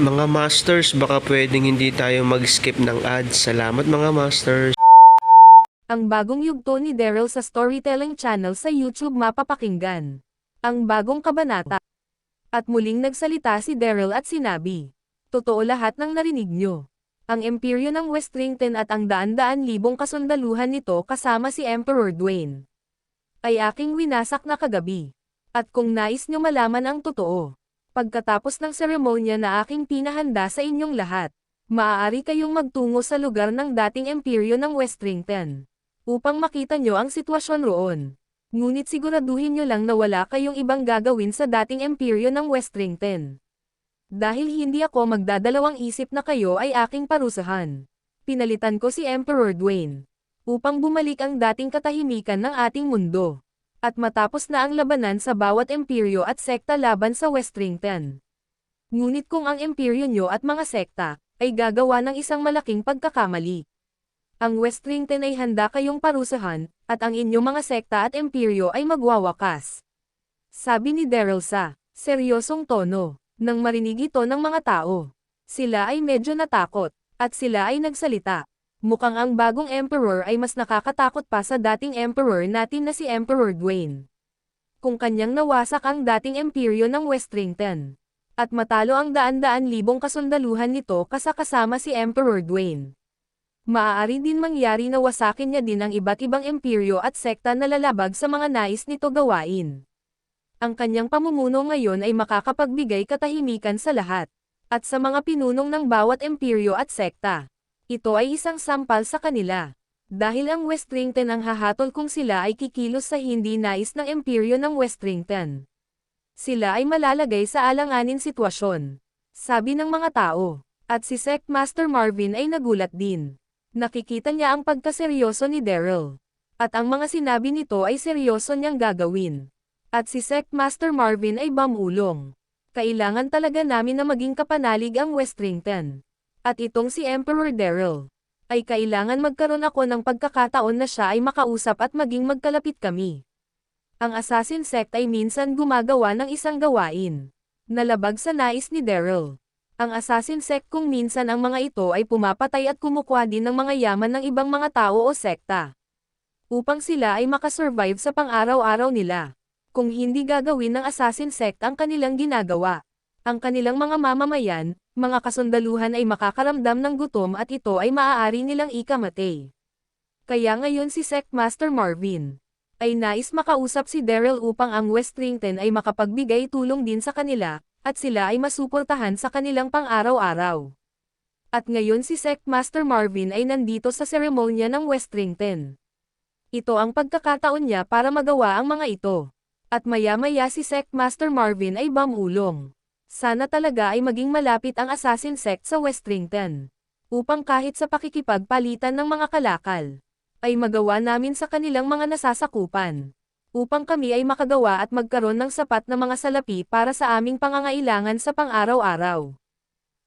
Mga Masters, baka pwedeng hindi tayo mag-skip ng ads. Salamat mga Masters. Ang bagong yugto ni Daryl sa storytelling channel sa YouTube mapapakinggan. Ang bagong kabanata. At muling nagsalita si Daryl at sinabi, Totoo lahat ng narinig nyo. Ang imperyo ng Westrington at ang daan-daan libong kasundaluhan nito kasama si Emperor Dwayne. Ay aking winasak na kagabi. At kung nais nyo malaman ang totoo, pagkatapos ng seremonya na aking pinahanda sa inyong lahat, maaari kayong magtungo sa lugar ng dating imperyo ng Westrington upang makita nyo ang sitwasyon roon. Ngunit siguraduhin nyo lang na wala kayong ibang gagawin sa dating imperyo ng Westrington. Dahil hindi ako magdadalawang isip na kayo ay aking parusahan. Pinalitan ko si Emperor Dwayne. Upang bumalik ang dating katahimikan ng ating mundo. At matapos na ang labanan sa bawat imperyo at sekta laban sa Westrington. Ngunit kung ang imperyo nyo at mga sekta, ay gagawa ng isang malaking pagkakamali. Ang Westrington ay handa kayong parusahan, at ang inyong mga sekta at imperyo ay magwawakas. Sabi ni Daryl sa seryosong tono, nang marinig ito ng mga tao. Sila ay medyo natakot, at sila ay nagsalita. Mukhang ang bagong emperor ay mas nakakatakot pa sa dating emperor natin na si Emperor Dwayne. Kung kanyang nawasak ang dating imperyo ng Westrington. At matalo ang daan-daan libong kasundaluhan nito kasakasama si Emperor Dwayne. Maaari din mangyari na wasakin niya din ang iba't ibang imperyo at sekta na lalabag sa mga nais nito gawain. Ang kanyang pamumuno ngayon ay makakapagbigay katahimikan sa lahat, at sa mga pinunong ng bawat imperyo at sekta. Ito ay isang sampal sa kanila. Dahil ang Westrington ang hahatol kung sila ay kikilos sa hindi nais ng imperyo ng Westrington. Sila ay malalagay sa alanganin sitwasyon. Sabi ng mga tao. At si Sect Master Marvin ay nagulat din. Nakikita niya ang pagkaseryoso ni Daryl. At ang mga sinabi nito ay seryoso niyang gagawin. At si Sect Master Marvin ay bamulong. Kailangan talaga namin na maging kapanalig ang Westrington. At itong si Emperor Daryl. Ay kailangan magkaroon ako ng pagkakataon na siya ay makausap at maging magkalapit kami. Ang assassin sect ay minsan gumagawa ng isang gawain. Nalabag sa nais ni Daryl. Ang assassin sect kung minsan ang mga ito ay pumapatay at kumukuha din ng mga yaman ng ibang mga tao o sekta. Upang sila ay makasurvive sa pang-araw-araw nila. Kung hindi gagawin ng assassin sect ang kanilang ginagawa, ang kanilang mga mamamayan, mga kasundaluhan ay makakaramdam ng gutom at ito ay maaari nilang ikamatay. Kaya ngayon si Sect Master Marvin ay nais makausap si Daryl upang ang Westrington ay makapagbigay tulong din sa kanila, at sila ay masuportahan sa kanilang pang-araw-araw. At ngayon si Sect Master Marvin ay nandito sa seremonya ng Westrington. Ito ang pagkakataon niya para magawa ang mga ito. At maya-maya si Sect Master Marvin ay bamulong. Sana talaga ay maging malapit ang assassin sect sa Westrington. Upang kahit sa pakikipagpalitan ng mga kalakal, ay magawa namin sa kanilang mga nasasakupan. Upang kami ay makagawa at magkaroon ng sapat na mga salapi para sa aming pangangailangan sa pang-araw-araw.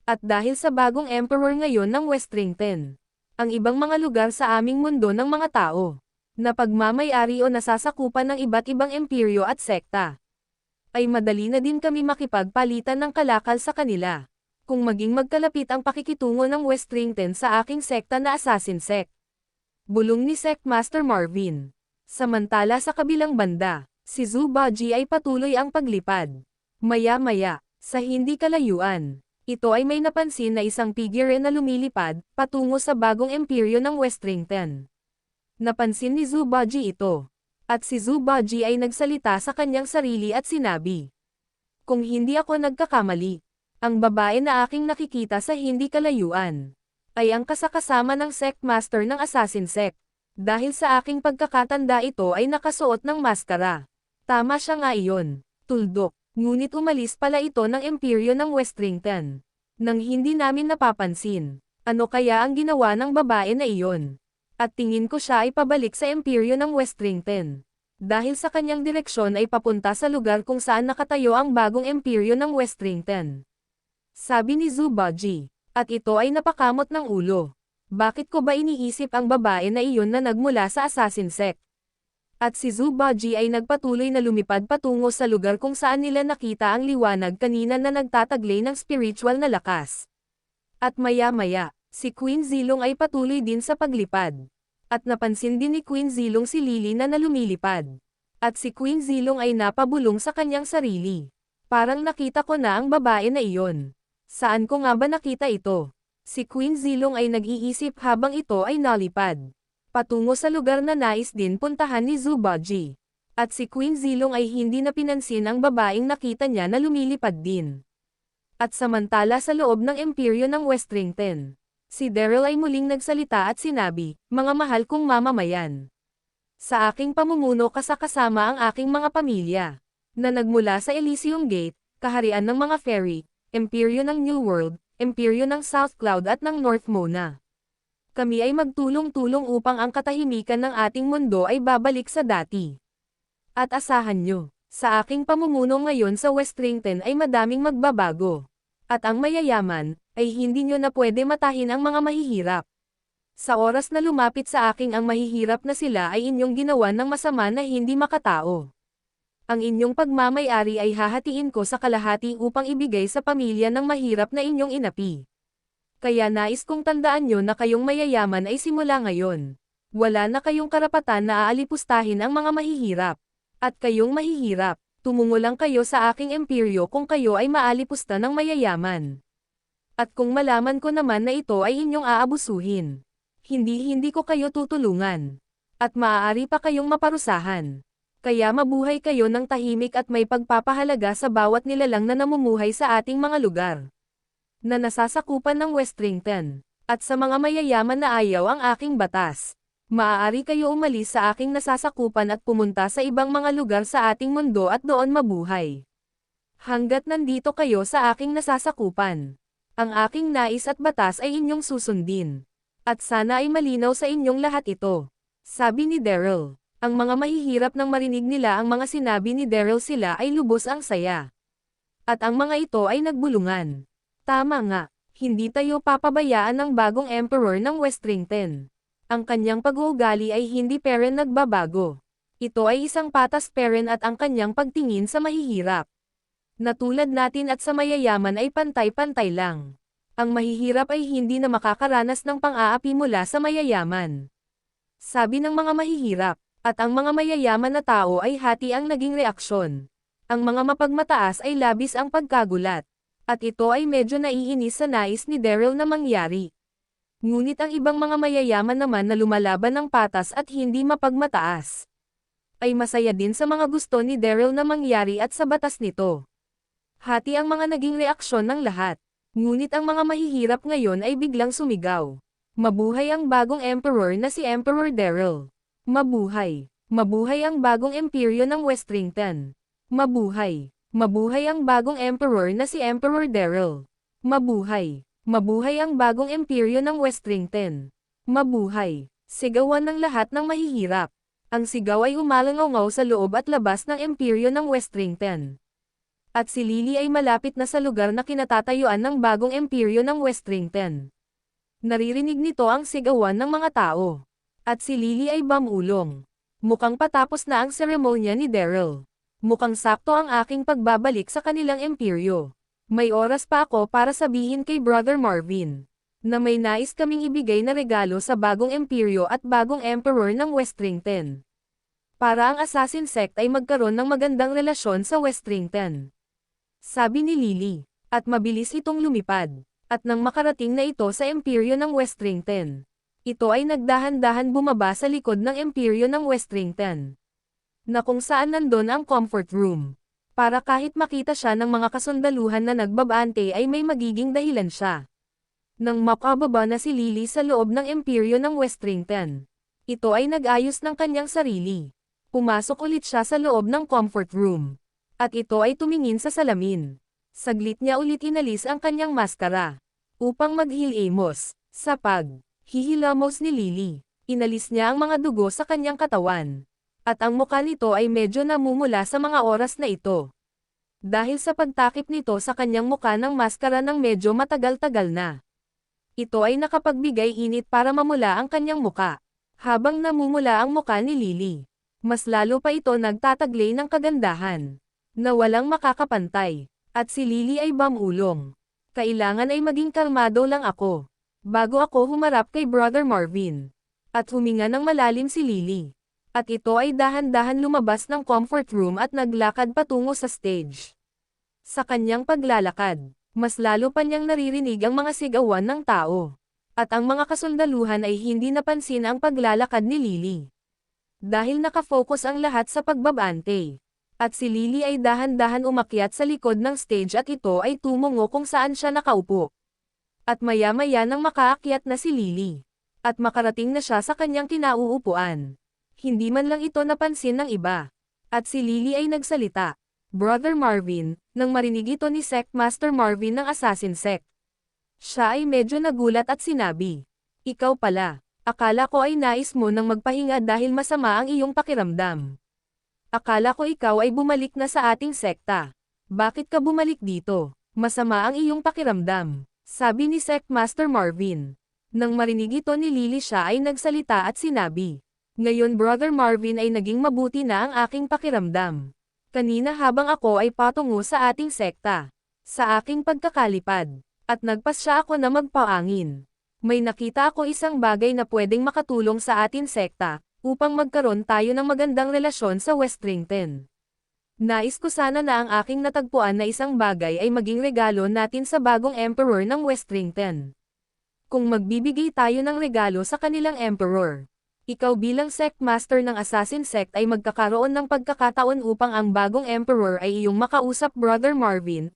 At dahil sa bagong emperor ngayon ng Westrington, ang ibang mga lugar sa aming mundo ng mga tao, na pagmamayari o nasasakupan ng iba't ibang imperyo at sekta, ay madali na din kami makipagpalitan ng kalakal sa kanila. Kung maging magkalapit ang pakikitungo ng Westrington sa aking sekta na Assassin Sect. Bulong ni Sect Master Marvin. Samantala sa kabilang banda, si Zubaji ay patuloy ang paglipad. Maya-maya, Sa hindi kalayuan, ito ay may napansin na isang figure na lumilipad, patungo sa bagong imperyo ng Westrington. Napansin ni Zubaji ito. At si Zubaji ay nagsalita sa kanyang sarili at sinabi. Kung hindi ako nagkakamali, ang babae na aking nakikita sa hindi kalayuan, ay ang kasakasama ng sect master ng assassin sect. Dahil sa aking pagkakatanda ito ay nakasuot ng maskara. Tama siya nga iyon. Tuldok. Ngunit umalis pala ito ng imperyo ng Westrington. Nang hindi namin napapansin. Ano kaya ang ginawa ng babae na iyon? At tingin ko siya ay pabalik sa imperyo ng Westrington. Dahil sa kanyang direksyon ay papunta sa lugar kung saan nakatayo ang bagong imperyo ng Westrington. Sabi ni Zubaji. At ito ay napakamot ng ulo. Bakit ko ba iniisip ang babae na iyon na nagmula sa assassin sect? At si Zubaji ay nagpatuloy na lumipad patungo sa lugar kung saan nila nakita ang liwanag kanina na nagtataglay ng spiritual na lakas. At maya-maya, si Queen Zilong ay patuloy din sa paglipad. At napansin din ni Queen Zilong si Lily na nalumilipad. At si Queen Zilong ay napabulong sa kanyang sarili. Parang nakita ko na ang babae na iyon. Saan ko nga ba nakita ito? Si Queen Zilong ay nag-iisip habang ito ay nalipad patungo sa lugar na nais din puntahan ni Zubaji. At si Queen Zilong ay hindi na pinansin ang babaeng nakita niya na lumilipad din. At samantala sa loob ng imperyo ng Westrington, si Daryl ay muling nagsalita at sinabi, Mga mahal kong mamamayan. Sa aking pamumuno kasakasama ang aking mga pamilya, na nagmula sa Elysium Gate, kaharian ng mga fairy, imperyo ng New World, imperyo ng South Cloud at ng North Mona kami ay magtulong-tulong upang ang katahimikan ng ating mundo ay babalik sa dati. At asahan nyo, sa aking pamumuno ngayon sa Westrington ay madaming magbabago. At ang mayayaman, ay hindi nyo na pwede matahin ang mga mahihirap. Sa oras na lumapit sa aking ang mahihirap na sila ay inyong ginawa ng masama na hindi makatao. Ang inyong pagmamayari ay hahatiin ko sa kalahati upang ibigay sa pamilya ng mahirap na inyong inapi. Kaya nais kong tandaan nyo na kayong mayayaman ay simula ngayon. Wala na kayong karapatan na aalipustahin ang mga mahihirap. At kayong mahihirap, tumungo lang kayo sa aking imperyo kung kayo ay maalipusta ng mayayaman. At kung malaman ko naman na ito ay inyong aabusuhin, hindi-hindi ko kayo tutulungan. At maaari pa kayong maparusahan. Kaya mabuhay kayo ng tahimik at may pagpapahalaga sa bawat nilalang na namumuhay sa ating mga lugar na nasasakupan ng Westrington, at sa mga mayayaman na ayaw ang aking batas. Maaari kayo umalis sa aking nasasakupan at pumunta sa ibang mga lugar sa ating mundo at doon mabuhay. Hanggat nandito kayo sa aking nasasakupan, ang aking nais at batas ay inyong susundin. At sana ay malinaw sa inyong lahat ito. Sabi ni Daryl. Ang mga mahihirap nang marinig nila ang mga sinabi ni Daryl sila ay lubos ang saya. At ang mga ito ay nagbulungan. Tama nga, hindi tayo papabayaan ng bagong emperor ng Westrington. Ang kanyang pag-uugali ay hindi peren nagbabago. Ito ay isang patas peren at ang kanyang pagtingin sa mahihirap. Natulad natin at sa mayayaman ay pantay-pantay lang. Ang mahihirap ay hindi na makakaranas ng pang-aapi mula sa mayayaman. Sabi ng mga mahihirap, at ang mga mayayaman na tao ay hati ang naging reaksyon. Ang mga mapagmataas ay labis ang pagkagulat. At ito ay medyo naiinis sa nais ni Daryl na mangyari. Ngunit ang ibang mga mayayaman naman na lumalaban ng patas at hindi mapagmataas. Ay masaya din sa mga gusto ni Daryl na mangyari at sa batas nito. Hati ang mga naging reaksyon ng lahat. Ngunit ang mga mahihirap ngayon ay biglang sumigaw. Mabuhay ang bagong emperor na si Emperor Daryl. Mabuhay. Mabuhay ang bagong imperyo ng Westrington. Mabuhay. Mabuhay ang bagong emperor na si Emperor Daryl. Mabuhay. Mabuhay ang bagong imperyo ng Westrington. Mabuhay. Sigawan ng lahat ng mahihirap. Ang sigaw ay umalangaw sa loob at labas ng imperyo ng Westrington. At si Lily ay malapit na sa lugar na kinatatayuan ng bagong imperyo ng Westrington. Naririnig nito ang sigawan ng mga tao. At si Lily ay bamulong. Mukhang patapos na ang seremonya ni Daryl. Mukhang sakto ang aking pagbabalik sa kanilang imperyo. May oras pa ako para sabihin kay Brother Marvin na may nais kaming ibigay na regalo sa bagong imperyo at bagong emperor ng Westrington. Para ang assassin sect ay magkaroon ng magandang relasyon sa Westrington. Sabi ni Lily. At mabilis itong lumipad. At nang makarating na ito sa imperyo ng Westrington. Ito ay nagdahan-dahan bumaba sa likod ng imperyo ng Westrington. Na kung saan nandun ang comfort room. Para kahit makita siya ng mga kasundaluhan na nagbabante ay may magiging dahilan siya. Nang makababa na si Lily sa loob ng imperyo ng Westrington. Ito ay nag-ayos ng kanyang sarili. Pumasok ulit siya sa loob ng comfort room. At ito ay tumingin sa salamin. Saglit niya ulit inalis ang kanyang maskara. Upang maghilamos. Sa pag, hihilamos ni Lily. Inalis niya ang mga dugo sa kanyang katawan. At ang mukha nito ay medyo namumula sa mga oras na ito. Dahil sa pagtakip nito sa kanyang mukha ng maskara ng medyo matagal-tagal na. Ito ay nakapagbigay init para mamula ang kanyang muka. Habang namumula ang muka ni Lily. Mas lalo pa ito nagtataglay ng kagandahan. Na walang makakapantay. At si Lily ay bamulong. Kailangan ay maging kalmado lang ako. Bago ako humarap kay Brother Marvin. At huminga ng malalim si Lily. At ito ay dahan-dahan lumabas ng comfort room at naglakad patungo sa stage. Sa kanyang paglalakad, mas lalo pa niyang naririnig ang mga sigawan ng tao. At ang mga kasundaluhan ay hindi napansin ang paglalakad ni Lily. Dahil nakafocus ang lahat sa pagbabante. At si Lily ay dahan-dahan umakyat sa likod ng stage at ito ay tumungo kung saan siya nakaupo. At maya-maya nang makaakyat na si Lily. At makarating na siya sa kanyang kinauupuan. Hindi man lang ito napansin ng iba. At si Lily ay nagsalita. Brother Marvin, nang marinig ito ni Sect Master Marvin ng Assassin Sect. Siya ay medyo nagulat at sinabi. Ikaw pala. Akala ko ay nais mo nang magpahinga dahil masama ang iyong pakiramdam. Akala ko ikaw ay bumalik na sa ating sekta. Bakit ka bumalik dito? Masama ang iyong pakiramdam. Sabi ni Sect Master Marvin. Nang marinig ito ni Lily siya ay nagsalita at sinabi. Ngayon Brother Marvin ay naging mabuti na ang aking pakiramdam. Kanina habang ako ay patungo sa ating sekta. Sa aking pagkakalipad. At nagpasya ako na magpaangin. May nakita ako isang bagay na pwedeng makatulong sa atin sekta, upang magkaroon tayo ng magandang relasyon sa Westrington. Nais ko sana na ang aking natagpuan na isang bagay ay maging regalo natin sa bagong emperor ng Westrington. Kung magbibigay tayo ng regalo sa kanilang emperor, ikaw bilang sect master ng assassin sect ay magkakaroon ng pagkakataon upang ang bagong emperor ay iyong makausap Brother Marvin,